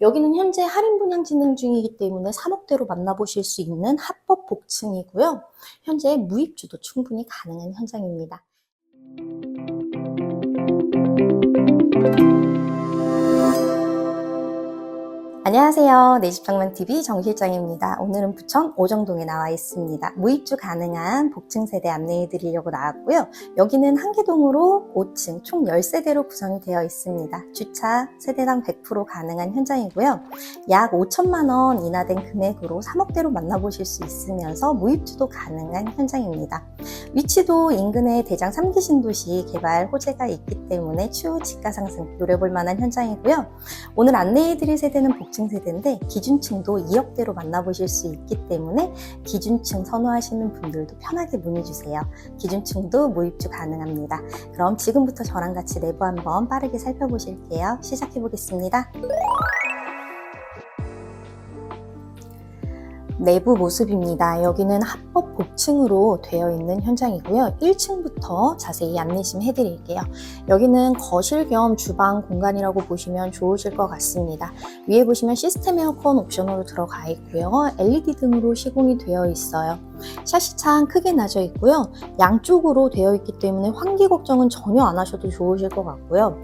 여기는 현재 할인 분양 진행 중이기 때문에 3억대로 만나보실 수 있는 합법 복층이고요. 현재 무입주도 충분히 가능한 현장입니다. 안녕하세요. 내집장만TV 정실장입니다. 오늘은 부천 오정동에 나와 있습니다. 무입주 가능한 복층 세대 안내해 드리려고 나왔고요. 여기는 한계동으로 5층 총 10세대로 구성이 되어 있습니다. 주차 세대당 100% 가능한 현장이고요. 약 5천만 원 인하된 금액으로 3억대로 만나보실 수 있으면서 무입주도 가능한 현장입니다. 위치도 인근의 대장 3기 신도시 개발 호재가 있기 때문에 추후 집가 상승 노려볼 만한 현장이고요. 오늘 안내해드릴 세대는 복층 세대인데 기준층도 2억대로 만나보실 수 있기 때문에 기준층 선호하시는 분들도 편하게 문의주세요. 기준층도 무입주 가능합니다. 그럼 지금부터 저랑 같이 내부 한번 빠르게 살펴보실게요. 시작해보겠습니다. 내부 모습입니다. 여기는 합법 복층으로 되어 있는 현장이고요. 1층부터 자세히 안내 좀 해드릴게요. 여기는 거실 겸 주방 공간이라고 보시면 좋으실 것 같습니다. 위에 보시면 시스템 에어컨 옵션으로 들어가 있고요. LED 등으로 시공이 되어 있어요. 샤시창 크게 나져 있고요. 양쪽으로 되어 있기 때문에 환기 걱정은 전혀 안 하셔도 좋으실 것 같고요.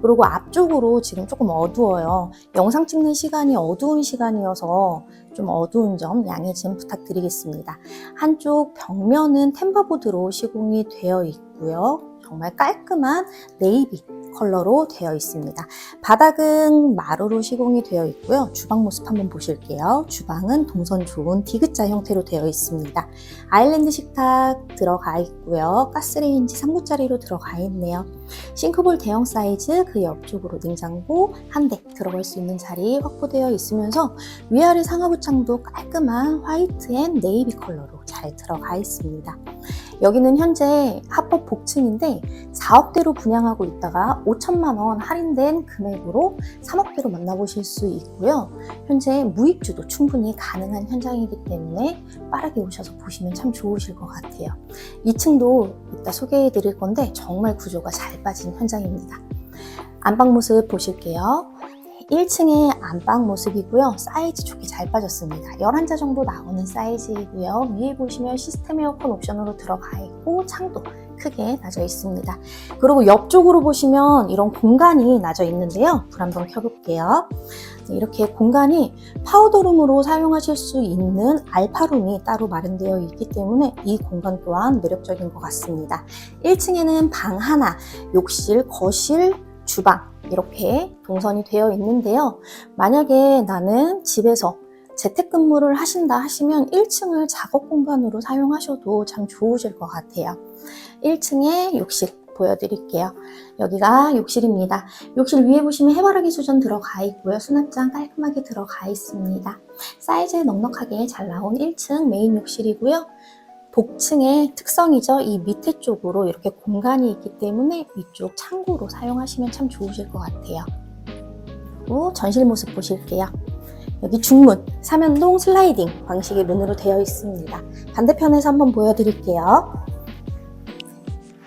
그리고 앞쪽으로 지금 조금 어두워요. 영상 찍는 시간이 어두운 시간이어서 좀 어두운 점 양해 좀 부탁드리겠습니다. 한쪽 벽면은 템바보드로 시공이 되어 있고요. 정말 깔끔한 네이비 컬러로 되어 있습니다. 바닥은 마루로 시공이 되어 있고요. 주방 모습 한번 보실게요. 주방은 동선 좋은 디귿자 형태로 되어 있습니다. 아일랜드 식탁 들어가 있고요. 가스레인지 3구짜리로 들어가 있네요. 싱크볼 대형 사이즈 그 옆쪽으로 냉장고 한 대 들어갈 수 있는 자리 확보되어 있으면서 위아래 상하부 창도 깔끔한 화이트 앤 네이비 컬러로 잘 들어가 있습니다. 여기는 현재 합법 복층인데 4억대로 분양하고 있다가 5천만 원 할인된 금액으로 3억대로 만나보실 수 있고요. 현재 무입주도 충분히 가능한 현장이기 때문에 빠르게 오셔서 보시면 참 좋으실 것 같아요. 2층도 이따 소개해 드릴 건데 정말 구조가 잘 빠진 현장입니다. 안방 모습 보실게요. 1층의 안방 모습이고요. 사이즈 좋게 잘 빠졌습니다. 11자 정도 나오는 사이즈이고요. 위에 보시면 시스템 에어컨 옵션으로 들어가 있고 창도 크게 나져 있습니다. 그리고 옆쪽으로 보시면 이런 공간이 나져 있는데요. 불 한번 켜볼게요. 이렇게 공간이 파우더룸으로 사용하실 수 있는 알파룸이 따로 마련되어 있기 때문에 이 공간 또한 매력적인 것 같습니다. 1층에는 방 하나, 욕실, 거실, 주방 이렇게 동선이 되어 있는데요. 만약에 나는 집에서 재택근무를 하신다 하시면 1층을 작업 공간으로 사용하셔도 참 좋으실 것 같아요. 1층에 욕실 보여드릴게요. 여기가 욕실입니다. 욕실 위에 보시면 해바라기 수전 들어가 있고요. 수납장 깔끔하게 들어가 있습니다. 사이즈 넉넉하게 잘 나온 1층 메인 욕실이고요. 복층의 특성이죠. 이 밑에 쪽으로 이렇게 공간이 있기 때문에 위쪽 창고로 사용하시면 참 좋으실 것 같아요. 그리고 전실 모습 보실게요. 여기 중문, 사면동 슬라이딩 방식의 문으로 되어 있습니다. 반대편에서 한번 보여드릴게요.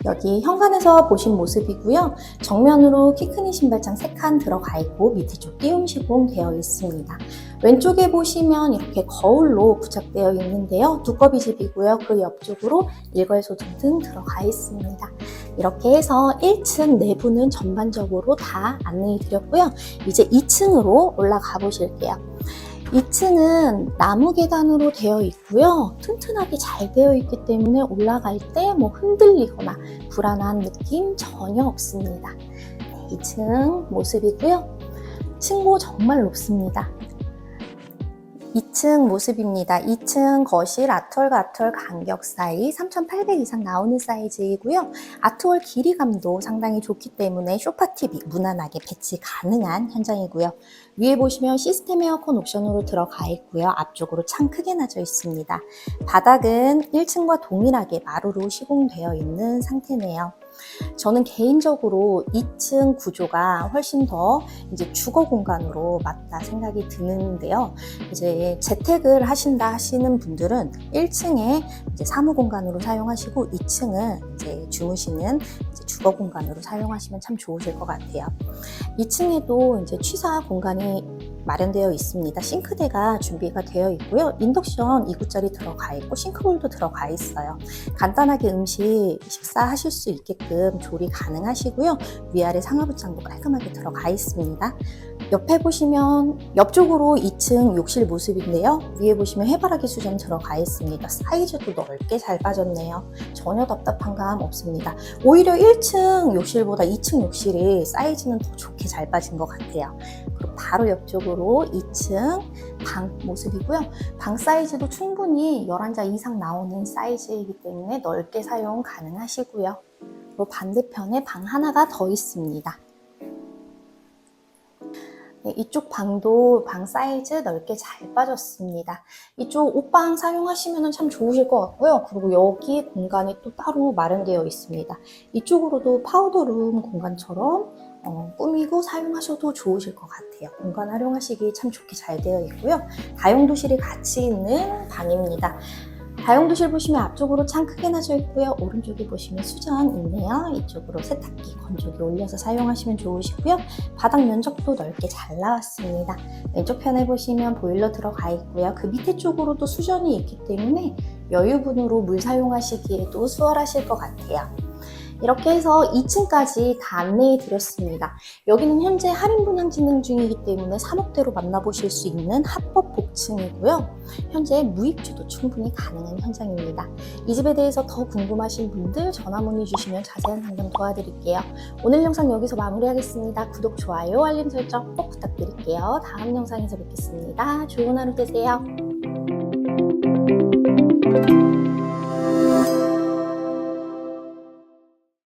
여기 현관에서 보신 모습이고요. 정면으로 키 크는 신발장 3칸 들어가 있고 밑에 쪽 띄움 시공 되어 있습니다. 왼쪽에 보시면 이렇게 거울로 부착되어 있는데요. 두꺼비 집이고요. 그 옆쪽으로 일괄소등 등 들어가 있습니다. 이렇게 해서 1층 내부는 전반적으로 다 안내해 드렸고요. 이제 2층으로 올라가 보실게요. 2층은 나무 계단으로 되어 있고요. 튼튼하게 잘 되어 있기 때문에 올라갈 때 뭐 흔들리거나 불안한 느낌 전혀 없습니다. 2층 모습이고요. 층고 정말 높습니다. 2층 모습입니다. 2층 거실 아톨과 아톨 간격 사이 3,800 이상 나오는 사이즈이고요. 아톨 길이감도 상당히 좋기 때문에 소파 TV 무난하게 배치 가능한 현장이고요. 위에 보시면 시스템 에어컨 옵션으로 들어가 있고요. 앞쪽으로 창 크게 나져 있습니다. 바닥은 1층과 동일하게 마루로 시공되어 있는 상태네요. 저는 개인적으로 2층 구조가 훨씬 더 이제 주거 공간으로 맞다 생각이 드는데요. 이제 재택을 하신다 하시는 분들은 1층에 이제 사무 공간으로 사용하시고 2층은 이제 주무시는 이제 주거 공간으로 사용하시면 참 좋으실 것 같아요. 2층에도 이제 취사 공간이 마련되어 있습니다. 싱크대가 준비가 되어 있고요. 인덕션 2구짜리 들어가 있고 싱크볼도 들어가 있어요. 간단하게 음식 식사하실 수 있게끔 조리 가능하시고요. 위아래 상하부장도 깔끔하게 들어가 있습니다. 옆에 보시면 옆쪽으로 2층 욕실 모습인데요. 위에 보시면 해바라기 수전 들어가 있습니다. 사이즈도 넓게 잘 빠졌네요. 전혀 답답한 감 없습니다. 오히려 1층 욕실보다 2층 욕실이 사이즈는 더 좋게 잘 빠진 것 같아요. 그리고 바로 옆쪽으로 2층 방 모습이고요. 방 사이즈도 충분히 11자 이상 나오는 사이즈이기 때문에 넓게 사용 가능하시고요. 그리고 반대편에 방 하나가 더 있습니다. 네, 이쪽 방도 방 사이즈 넓게 잘 빠졌습니다. 이쪽 옷방 사용하시면 참 좋으실 것 같고요. 그리고 여기 공간이 또 따로 마련되어 있습니다. 이쪽으로도 파우더룸 공간처럼 어, 꾸미고 사용하셔도 좋으실 것 같아요. 공간 활용하시기 참 좋게 잘 되어 있고요. 다용도실이 같이 있는 방입니다. 다용도실 보시면 앞쪽으로 창 크게 나져 있고요. 오른쪽에 보시면 수전 있네요. 이쪽으로 세탁기, 건조기 올려서 사용하시면 좋으시고요. 바닥 면적도 넓게 잘 나왔습니다. 왼쪽 편에 보시면 보일러 들어가 있고요. 그 밑에 쪽으로도 수전이 있기 때문에 여유분으로 물 사용하시기에도 수월하실 것 같아요. 이렇게 해서 2층까지 다 안내해 드렸습니다. 여기는 현재 할인 분양 진행 중이기 때문에 3억대로 만나보실 수 있는 합법 복층이고요. 현재 무입주도 충분히 가능한 현장입니다. 이 집에 대해서 더 궁금하신 분들 전화 문의 주시면 자세한 상담 도와드릴게요. 오늘 영상 여기서 마무리하겠습니다. 구독, 좋아요, 알림 설정 꼭 부탁드릴게요. 다음 영상에서 뵙겠습니다. 좋은 하루 되세요.